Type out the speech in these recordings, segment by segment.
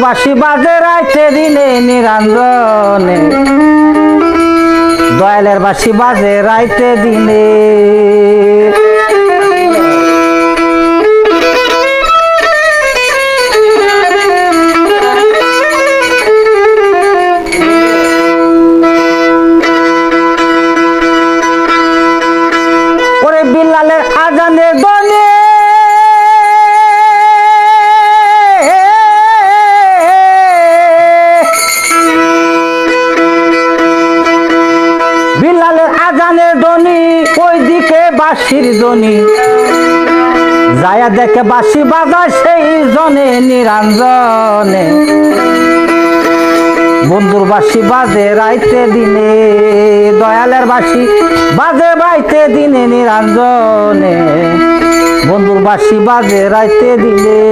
বন্ধুবাসী বাজে রাইতে দিনে নিরঞ্জনে। দয়ালের বাসি বাজে রাইতে দিনে। বিল্লালের বাঁশির দনি যায়া দেখে বাঁশি বাজায় সেই জনে নিরঞ্জনে। বন্ধুর বাসি বাজে রাইতে দিনে, দয়ালের বাসি বাজে বাইতে দিনে নিরঞ্জনে। বন্ধুর বাসি বাজে রাইতে দিনে।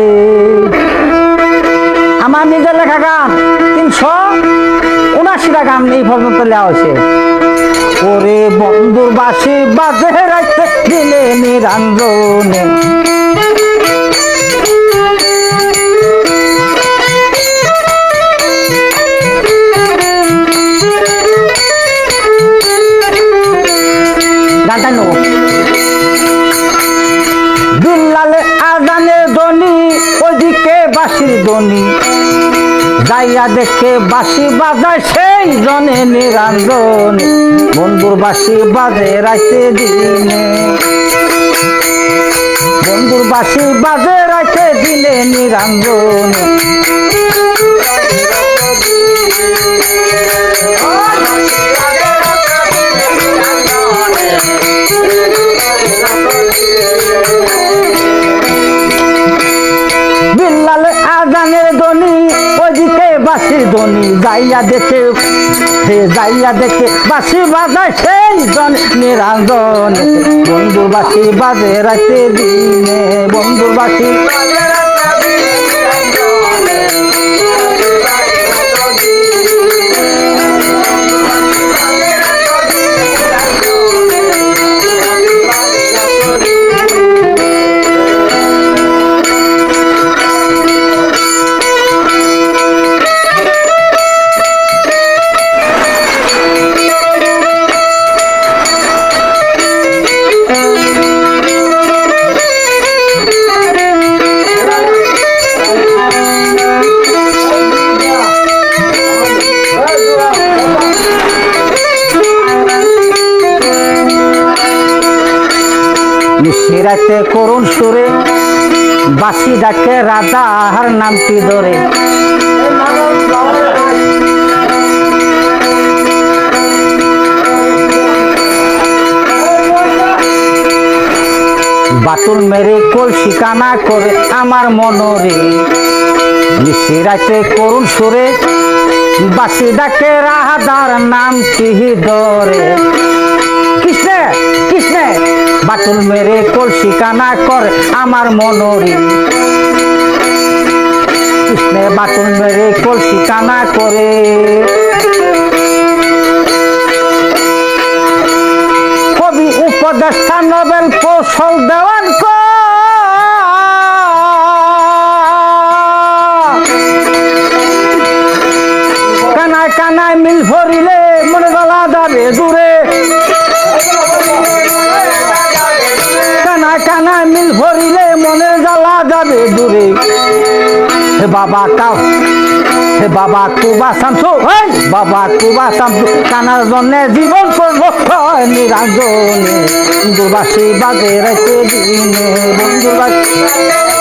আমার নিজের লেখা গান তিনশো উনাশিটা গান এই পর্যন্ত লেওয়া হয়েছে। বন্ধুর বাসি বাজে রাইতে দিনে নিরঞ্জনে গানটা নেব। বিল্লালে আজানে দনি ওইদিকে বাঁশির দনি যাইয়া দেখে বাসি বাজায় সেই জনে নিরঞ্জন। বন্ধুর বাসি বাজে রাইতে দিনে। বন্ধুর বাসি বাজে রাইতে দিনে নিরঞ্জনে। যাইয়া দেখে সে যাইয়া দেখে বাসি বাজায় সেই জন নিরাঞ্জন বন্ধু বাসি বাজে রাতে দিনে বন্ধুর বাঁশি নিশিরাতে করুণ সুরে বাসি ডাকে রাজা আহার নামটি ধরে। বাটুল মেরে কোল শিকানা করে আমার মনরে। নিশিরাতে করুণ সুরে বাসি ডাকে রাহাদার নামটি ধরে। কৃষ্ণে কৃষ্ণে! বাটুল মেরে কলসি কানা কর আমার মনরি। কৃষ্ণে বাটুল মেরে কলসি কানা করে। কবি উপদেষ্টা নোবেল কৌশল দেওয়ান কর। ভরিলে মনে জ্বালা যাবে দূরে। হে বাবা কাউ হে বাবা কুবা শামসু হেই, বাবা কুবা শামসু কানার জন্য জীবন করব নিরঞ্জনে বন্ধুবাসী বাজে রেখে দিনে বন্ধুবাসী।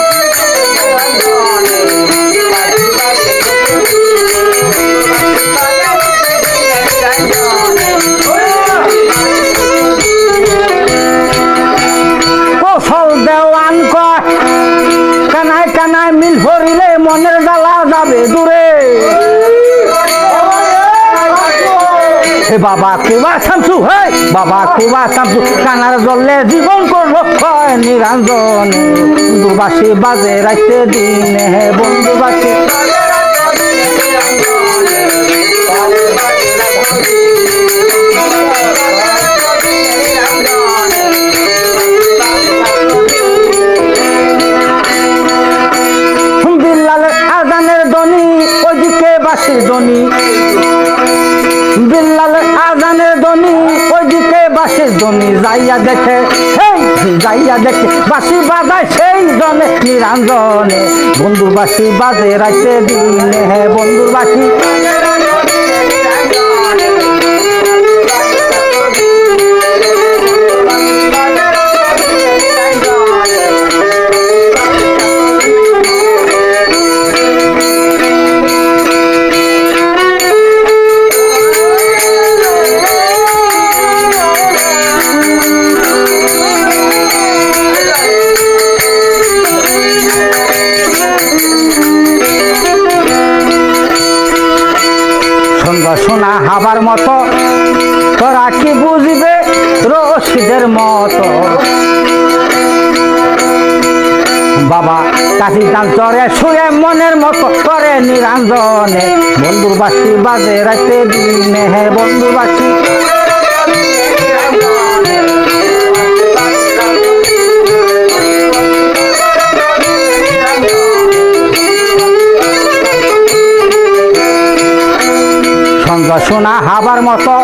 বাবা, কুবা শামসু হে বাবা, কুবা শামসু কানার জলে জীবন করল হয় নিরঞ্জন বন্ধুবাসী বাজে রাখতে দিনে বন্ধুবাসী ধ্বনি ওইদিকে বাসির জমি যাইয়া দেখে, সেই যাইয়া দেখে বাসি বাজায় সেই জনে নিরঞ্জনে। বন্ধু বাসি বাজে রাইতে দিনে হে বন্ধু বাসি সোনা, হাবার মতো। তোরা কি বুঝবে রশিদের মতো? বাবা কাশি দান চরে শুয়ে মনের মতো করে নিরঞ্জনে। বন্ধুর বাসি বাজে রাখতে দিনে, বন্ধুর বাসি শোনা হাবার মতো,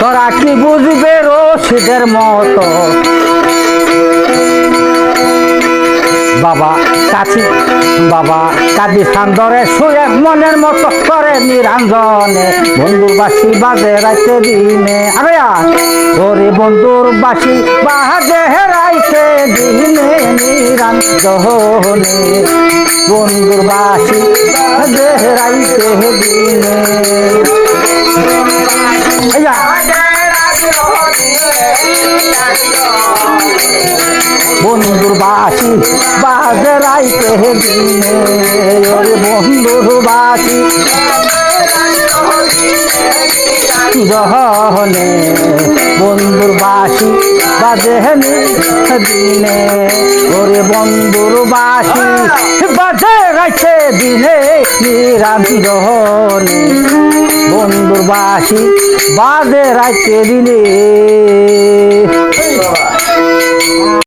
তোরা কি বুঝবে রশিদের মতো? বাবা কাছি, বাবা কাদি সান্দরে শুয়ে মনের মতো করে নিরঞ্জনে বন্ধুর বাসি বাজে রাইতে দিনে। আরে ওরে বন্ধুর বাসি বাজে রাইতে দিনে নিরঞ্জনে বন্ধুর বাসি বাজে রাইতে দিনে। বন্ধুর বাসি বাজে রাইতে বন্ধুর বাসি জহনে বন্ধুর বাসি বাজে দিনে। ওরে বন্ধুর বাসি বাজে রাইতে দিনে নিরাঞ্জনে বন্ধুর বাসি বাজে রাইতে দিনে